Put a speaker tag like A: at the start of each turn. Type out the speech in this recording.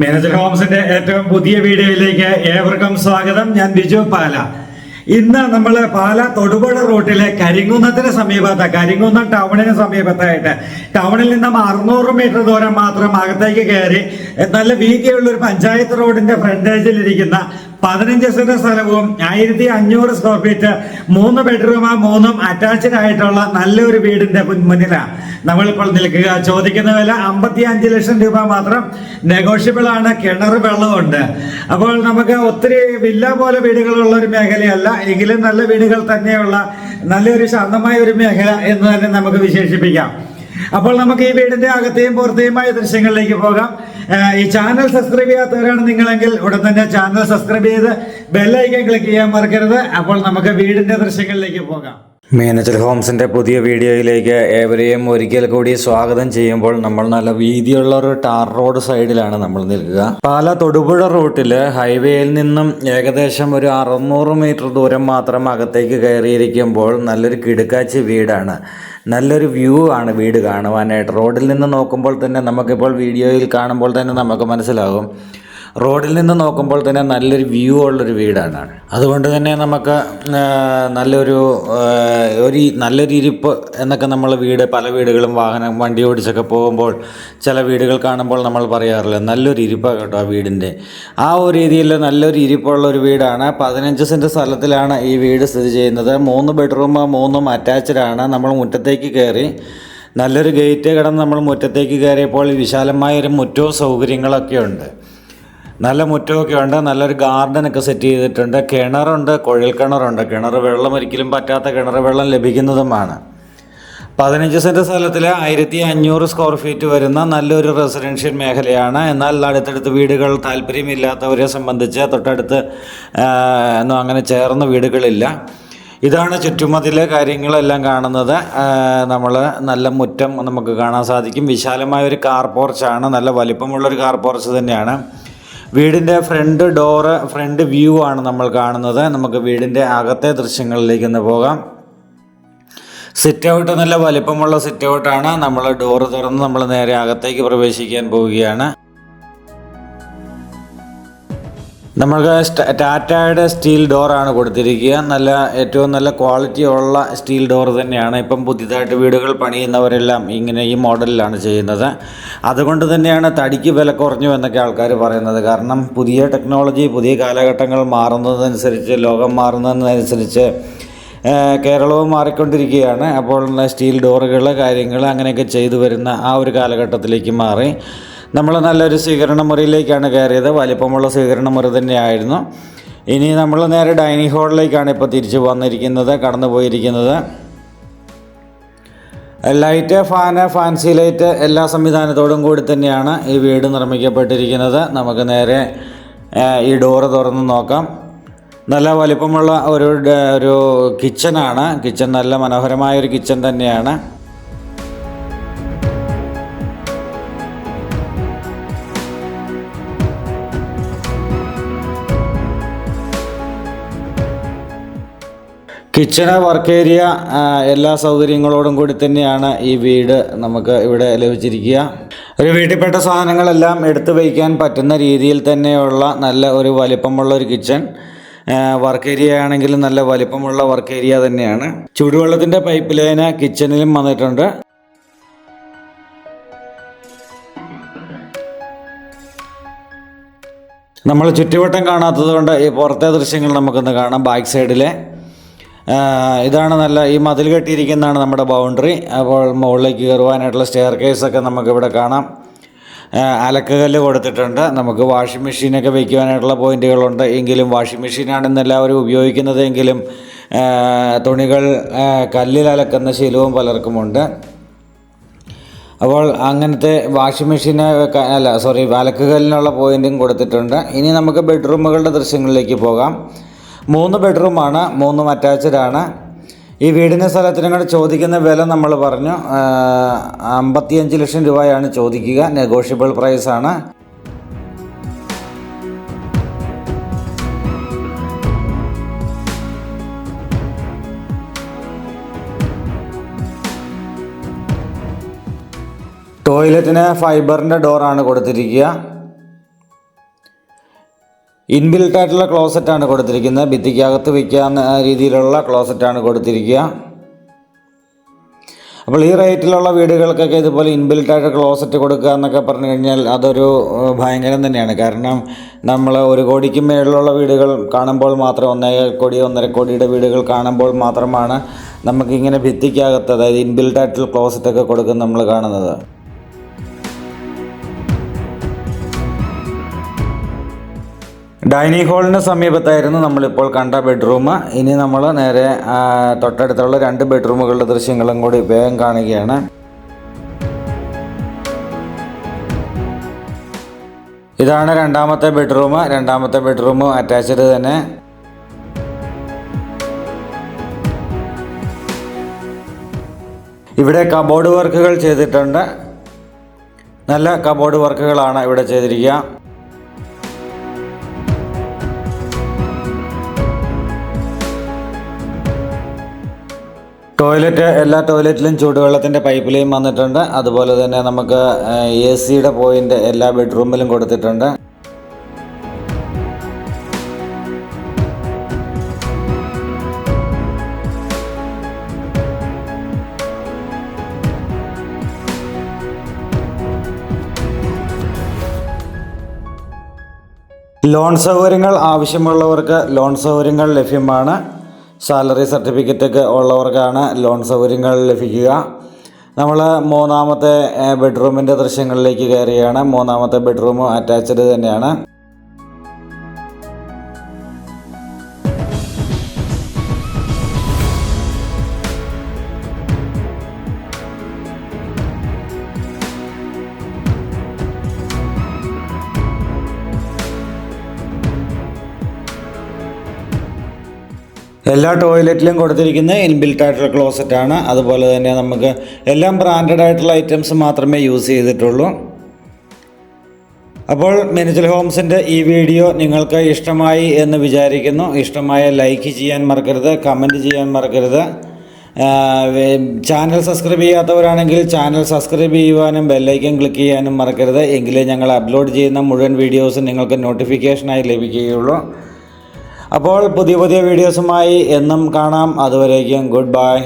A: Manager ഹോംസിന്റെ ഏറ്റവും പുതിയ വീഡിയോയിലേക്ക് ഏവർക്കും സ്വാഗതം. ഞാൻ ബിജു പാല. ഇന്ന് നമ്മൾ പാല തൊടുപുഴ റൂട്ടിലെ കരിങ്കുന്നത്തിന് സമീപത്ത് കരിങ്കുന്നം ടൗണിന് സമീപത്തായിട്ട്. ടൗണിൽ നിന്നും അറുന്നൂറ് മീറ്റർ ദൂരം മാത്രം അകത്തേക്ക് കയറി നല്ല വീതിയുള്ള ഒരു പഞ്ചായത്ത് റോഡിന്റെ ഫ്രണ്ടേജിൽ ഇരിക്കുന്ന പതിനഞ്ച് സെന്റ് സ്ഥലവും ആയിരത്തി അഞ്ഞൂറ് സ്ക്വയർ ഫീറ്റ് മൂന്ന് ബെഡ്റൂം മൂന്നും അറ്റാച്ച്ഡ് ആയിട്ടുള്ള നല്ലൊരു വീടിന്റെ മുന്നിലാണ് നമ്മളിപ്പോൾ നിൽക്കുക. ചോദിക്കുന്ന വില അമ്പത്തി അഞ്ച് ലക്ഷം രൂപ മാത്രം. നെഗോഷ്യബിൾ ആണ്. കിണർ വെള്ളമുണ്ട് അപ്പോൾ നമുക്ക് ഒത്തിരി വില്ല പോലെ വീടുകളുള്ള ഒരു മേഖലയല്ല. എങ്കിലും നല്ല വീടുകൾ തന്നെയുള്ള നല്ലൊരു ശാന്തമായ ഒരു മേഖല എന്ന് തന്നെ നമുക്ക് വിശേഷിപ്പിക്കാം. അപ്പോൾ നമുക്ക് ഈ വീടിന്റെ അകത്തെയും പുറത്തെയുമായ ദൃശ്യങ്ങളിലേക്ക് പോകാം. ഈ ചാനൽ സബ്സ്ക്രൈബ് ചെയ്യാത്തവരാണ് നിങ്ങളെങ്കിൽ ഉടൻ തന്നെ ചാനൽ സബ്സ്ക്രൈബ് ചെയ്ത് ബെല്ലൈക്കൻ ക്ലിക്ക് ചെയ്യാൻ മറക്കരുത്. അപ്പോൾ നമുക്ക് വീടിന്റെ ദൃശ്യങ്ങളിലേക്ക് പോകാം.
B: മീനച്ചൽ ഹോംസിന്റെ പുതിയ വീഡിയോയിലേക്ക് ഏവരെയും ഒരിക്കൽ കൂടി സ്വാഗതം ചെയ്യുമ്പോൾ നമ്മൾ നല്ല വീതിയുള്ള ഒരു ടാർ റോഡ് സൈഡിലാണ് നമ്മൾ നിൽക്കുക. പാല തൊടുപുഴ റൂട്ടിൽ ഹൈവേയിൽ നിന്നും ഏകദേശം ഒരു അറുന്നൂറ് മീറ്റർ ദൂരം മാത്രം അകത്തേക്ക് കയറിയിരിക്കുമ്പോൾ നല്ലൊരു കിടുക്കാച്ചി വീടാണ്. നല്ലൊരു വ്യൂ ആണ് വീട് കാണുവാനായിട്ട്. റോഡിൽ നിന്ന് നോക്കുമ്പോൾ തന്നെ നമുക്കിപ്പോൾ വീഡിയോയിൽ കാണുമ്പോൾ തന്നെ നമുക്ക് മനസ്സിലാകും. റോഡിൽ നിന്ന് നോക്കുമ്പോൾ തന്നെ നല്ലൊരു വ്യൂ ഉള്ളൊരു വീടാണ്. അതുകൊണ്ട് തന്നെ നമുക്ക് നല്ലൊരു ഒരു നല്ലൊരു ഇരിപ്പ് എന്നൊക്കെ നമ്മൾ വീട് പല വീടുകളും വാഹനം വണ്ടി ഓടിച്ചൊക്കെ പോകുമ്പോൾ ചില വീടുകൾ കാണുമ്പോൾ നമ്മൾ പറയാറില്ല നല്ലൊരു ഇരിപ്പാണ് കേട്ടോ ആ വീടിന്റെ. ആ ഒരു രീതിയിൽ നല്ലൊരു ഇരിപ്പുള്ള ഒരു വീടാണ്. പതിനഞ്ച് സെന്റ് സ്ഥലത്തിലാണ് ഈ വീട് സ്ഥിതി ചെയ്യുന്നത്. മൂന്ന് ബെഡ്റൂം മൂന്നും അറ്റാച്ച്ഡ് ആണ്. നമ്മൾ മുറ്റത്തേക്ക് കയറി നല്ലൊരു ഗേറ്റ് കടന്ന് നമ്മൾ മുറ്റത്തേക്ക് കയറിയപ്പോൾ വിശാലമായൊരു മുറ്റവും സൗകര്യങ്ങളൊക്കെ ഉണ്ട്. നല്ല മുറ്റമൊക്കെ ഉണ്ട് നല്ലൊരു ഗാർഡനൊക്കെ സെറ്റ് ചെയ്തിട്ടുണ്ട്. കിണറുണ്ട് കുഴൽ കിണറുണ്ട്. കിണർ വെള്ളം ഒരിക്കലും പറ്റാത്ത കിണർ വെള്ളം ലഭിക്കുന്നതുമാണ്. പതിനഞ്ച് സെന്റ് സ്ഥലത്തിൽ ആയിരത്തി അഞ്ഞൂറ് സ്ക്വയർ ഫീറ്റ് വരുന്ന നല്ലൊരു റെസിഡൻഷ്യൽ മേഖലയാണ്. എന്നാൽ അടുത്തടുത്ത് വീടുകൾ താല്പര്യമില്ലാത്തവരെ സംബന്ധിച്ച് തൊട്ടടുത്ത് എന്നും അങ്ങനെ ചേർന്ന വീടുകളില്ല. ഇതാണ് ചുറ്റുമതിലെ കാര്യങ്ങളെല്ലാം കാണുന്നത്. നമ്മൾ നല്ല മുറ്റം നമുക്ക് കാണാൻ സാധിക്കും. വിശാലമായ ഒരു കാർ പോർച്ചാണ് നല്ല വലിപ്പമുള്ളൊരു കാർ പോർച്ച് തന്നെയാണ്. വീടിന്റെ ഫ്രണ്ട് ഡോറ് ഫ്രണ്ട് വ്യൂ ആണ് നമ്മൾ കാണുന്നത്. നമുക്ക് വീടിന്റെ അകത്തെ ദൃശ്യങ്ങളിലേക്ക് ഒന്ന് പോകാം. സിറ്റ് ഔട്ട് നല്ല വലിപ്പമുള്ള സിറ്റ് ഔട്ടാണ് നമ്മൾ ഡോറ് തുറന്ന് നമ്മൾ നേരെ അകത്തേക്ക് പ്രവേശിക്കാൻ പോവുകയാണ്. നമുക്ക് ടാറ്റയുടെ സ്റ്റീൽ ഡോറാണ് കൊടുത്തിരിക്കുക. നല്ല ഏറ്റവും നല്ല ക്വാളിറ്റി ഉള്ള സ്റ്റീൽ ഡോർ തന്നെയാണ്. ഇപ്പം പുതിയതായിട്ട് വീടുകൾ പണിയുന്നവരെല്ലാം ഇങ്ങനെ ഈ മോഡലിലാണ് ചെയ്യുന്നത്. അതുകൊണ്ട് തന്നെയാണ് തടിക്ക് വില കുറഞ്ഞു എന്നൊക്കെ ആൾക്കാർ പറയുന്നത്. കാരണം പുതിയ ടെക്നോളജി പുതിയ കാലഘട്ടങ്ങൾ മാറുന്നതനുസരിച്ച് ലോകം മാറുന്നതിനനുസരിച്ച് കേരളവും മാറിക്കൊണ്ടിരിക്കുകയാണ്. അപ്പോൾ സ്റ്റീൽ ഡോറുകൾ കാര്യങ്ങൾ അങ്ങനെയൊക്കെ ചെയ്തു വരുന്ന ആ ഒരു കാലഘട്ടത്തിലേക്ക് മാറി. നമ്മൾ നല്ലൊരു സ്വീകരണ മുറിയിലേക്കാണ് കയറിയത്. വലിപ്പമുള്ള സ്വീകരണ മുറി തന്നെയായിരുന്നു. ഇനി നമ്മൾ നേരെ ഡൈനിങ് ഹാളിലേക്കാണ് ഇപ്പോൾ തിരിച്ചു വന്നിരിക്കുന്നത് കടന്നു പോയിരിക്കുന്നത് ലൈറ്റ് ഫാന് ഫാൻസി ലൈറ്റ് എല്ലാ സംവിധാനത്തോടും കൂടി തന്നെയാണ് ഈ വീട് നിർമ്മിക്കപ്പെട്ടിരിക്കുന്നത്. നമുക്ക് നേരെ ഈ ഡോറ് തുറന്ന് നോക്കാം. നല്ല വലിപ്പമുള്ള ഒരു ഒരു കിച്ചനാണ് കിച്ചൻ നല്ല മനോഹരമായ ഒരു കിച്ചൻ തന്നെയാണ്. കിച്ചണ് വർക്ക് ഏരിയ എല്ലാ സൗകര്യങ്ങളോടും കൂടി തന്നെയാണ് ഈ വീട് നമുക്ക് ഇവിടെ ലഭിച്ചിരിക്കുക. ഒരു വീട്ടിൽപ്പെട്ട സാധനങ്ങളെല്ലാം എടുത്തു വയ്ക്കാൻ പറ്റുന്ന രീതിയിൽ തന്നെയുള്ള നല്ല ഒരു വലിപ്പമുള്ള ഒരു കിച്ചൺ. വർക്ക് ഏരിയ ആണെങ്കിലും നല്ല വലിപ്പമുള്ള വർക്ക് ഏരിയ തന്നെയാണ്. ചൂടുവെള്ളത്തിന്റെ പൈപ്പ് ലൈന് കിച്ചണിലും വന്നിട്ടുണ്ട്. നമ്മൾ ചുറ്റുവട്ടം കാണാത്തത് കൊണ്ട് ഈ പുറത്തെ ദൃശ്യങ്ങൾ നമുക്കൊന്ന് കാണാം ബാക്ക് സൈഡിലെ. ഇതാണ് നല്ല ഈ മതിൽ കെട്ടിയിരിക്കുന്നതാണ് നമ്മുടെ ബൗണ്ടറി. അപ്പോൾ മുകളിലേക്ക് കയറുവാനായിട്ടുള്ള സ്റ്റെയർ കേസൊക്കെ നമുക്കിവിടെ കാണാം. അലക്കുകല്ല് കൊടുത്തിട്ടുണ്ട്. നമുക്ക് വാഷിംഗ് മെഷീനൊക്കെ വയ്ക്കുവാനായിട്ടുള്ള പോയിന്റുകളുണ്ട്. എങ്കിലും വാഷിംഗ് മെഷീനാണ് ഇന്ന് എല്ലാവരും ഉപയോഗിക്കുന്നത് എങ്കിലും തുണികൾ കല്ലിൽ അലക്കുന്ന ശീലവും പലർക്കുമുണ്ട്. അപ്പോൾ അങ്ങനത്തെ വാഷിംഗ് മെഷീന് അല്ല സോറി അലക്കുകല്ലിനുള്ള പോയിന്റും കൊടുത്തിട്ടുണ്ട്. ഇനി നമുക്ക് ബെഡ്റൂമുകളുടെ ദൃശ്യങ്ങളിലേക്ക് പോകാം. മൂന്ന് ബെഡ്റൂമാണ് മൂന്നും അറ്റാച്ച്ഡ് ആണ് ഈ വീടിന് സ്ഥലത്തിനും കൂടെ ചോദിക്കുന്ന വില നമ്മൾ പറഞ്ഞു. അമ്പത്തിയഞ്ച് ലക്ഷം രൂപയാണ് ചോദിക്കുക. നെഗോഷ്യബിൾ പ്രൈസാണ് ടോയ്ലറ്റിന് ഫൈബറിന്റെ ഡോറാണ് കൊടുത്തിരിക്കുക. ഇൻബിൽട്ട് ആയിട്ടുള്ള ക്ലോസറ്റ് ആണ് കൊടുത്തിരിക്കുന്നത്. ഭിത്തിക്കകത്ത് വയ്ക്കാവുന്ന രീതിയിലുള്ള ക്ലോസറ്റ് ആണ് കൊടുത്തിരിക്കുക. അപ്പോൾ ഈ റേറ്റിലുള്ള വീടുകൾക്കൊക്കെ ഇതുപോലെ ഇൻബിൽട്ട് ക്ലോസറ്റ് കൊടുക്കുക എന്നൊക്കെ പറഞ്ഞു കഴിഞ്ഞാൽ അതൊരു ഭയങ്കരം തന്നെയാണ്. കാരണം നമ്മൾ ഒരു കോടിക്ക് മേളിലുള്ള വീടുകൾ കാണുമ്പോൾ മാത്രം ഒന്നേകാൽ കോടി ഒന്നര കോടിയുടെ വീടുകൾ കാണുമ്പോൾ മാത്രമാണ് നമുക്കിങ്ങനെ ഭിത്തിക്കകത്ത് അതായത് ഇൻബിൽട്ട് ആയിട്ടുള്ള ക്ലോസറ്റ് ഒക്കെ കൊടുക്കുന്നത് നമ്മൾ കാണുന്നത്. ഡൈനിങ് ഹാളിന് സമീപത്തായിരുന്നു നമ്മളിപ്പോൾ കണ്ട ബെഡ്റൂം. ഇനി നമ്മൾ നേരെ തൊട്ടടുത്തുള്ള രണ്ട് ബെഡ്റൂമുകളുടെ ദൃശ്യങ്ങളും കൂടി വേഗം കാണുകയാണ്. ഇതാണ് രണ്ടാമത്തെ ബെഡ്റൂം. രണ്ടാമത്തെ ബെഡ്റൂം അറ്റാച്ച്ഡ് തന്നെ. ഇവിടെ കബോർഡ് വർക്കുകൾ ചെയ്തിട്ടുണ്ട്. നല്ല കബോർഡ് വർക്കുകളാണ് ഇവിടെ ചെയ്തിരിക്കുക. ടോയ്ലറ്റ് എല്ലാ ടോയ്ലറ്റിലും ചൂടുവെള്ളത്തിന്റെ പൈപ്പ് ലൈൻ വന്നിട്ടുണ്ട്. അതുപോലെ തന്നെ നമുക്ക് എ സിയുടെ പോയിന്റ് എല്ലാ ബെഡ്റൂമിലും കൊടുത്തിട്ടുണ്ട്. ലോൺ സൗകര്യങ്ങൾ ആവശ്യമുള്ളവർക്ക് ലോൺ സൗകര്യങ്ങൾ ലഭ്യമാണ്. സാലറി സർട്ടിഫിക്കറ്റ് ഒക്കെ ഉള്ളവർക്കാണ് ലോൺ സൗകര്യങ്ങൾ ലഭിക്കുക. നമ്മൾ മൂന്നാമത്തെ ബെഡ്റൂമിന്റെ ദൃശ്യങ്ങളിലേക്ക് കയറുകയാണ് മൂന്നാമത്തെ ബെഡ്റൂം അറ്റാച്ച്ഡ് തന്നെയാണ്. എല്ലാ ടോയ്ലറ്റിലും കൊടുത്തിരിക്കുന്ന ഇൻബിൽറ്റ് ആയിട്ടുള്ള ക്ലോസറ്റ് ആണ്. അതുപോലെ തന്നെ നമുക്ക് എല്ലാം ബ്രാൻഡഡ് ആയിട്ടുള്ള ഐറ്റംസ് മാത്രമേ യൂസ് ചെയ്തിട്ടുള്ളൂ. അപ്പോൾ മിനിച്ചൽ ഹോംസിന്റെ ഈ വീഡിയോ നിങ്ങൾക്ക് ഇഷ്ടമായി എന്ന് വിചാരിക്കുന്നു. ഇഷ്ടമായ ലൈക്ക് ചെയ്യാൻ മറക്കരുത് കമന്റ് ചെയ്യാൻ മറക്കരുത്. ചാനൽ സബ്സ്ക്രൈബ് ചെയ്യാത്തവരാണെങ്കിൽ ചാനൽ സബ്സ്ക്രൈബ് ചെയ്യുവാനും ബെല്ലൈക്കൻ ക്ലിക്ക് ചെയ്യാനും മറക്കരുത്. എങ്കിലേ ഞങ്ങൾ അപ്ലോഡ് ചെയ്യുന്ന മുഴുവൻ വീഡിയോസും നിങ്ങൾക്ക് നോട്ടിഫിക്കേഷനായി ലഭിക്കുകയുള്ളൂ. അപ്പോൾ പുതിയ പുതിയ വീഡിയോസുമായി എന്നും കാണാം. അതുവരേക്കും ഗുഡ് ബൈ.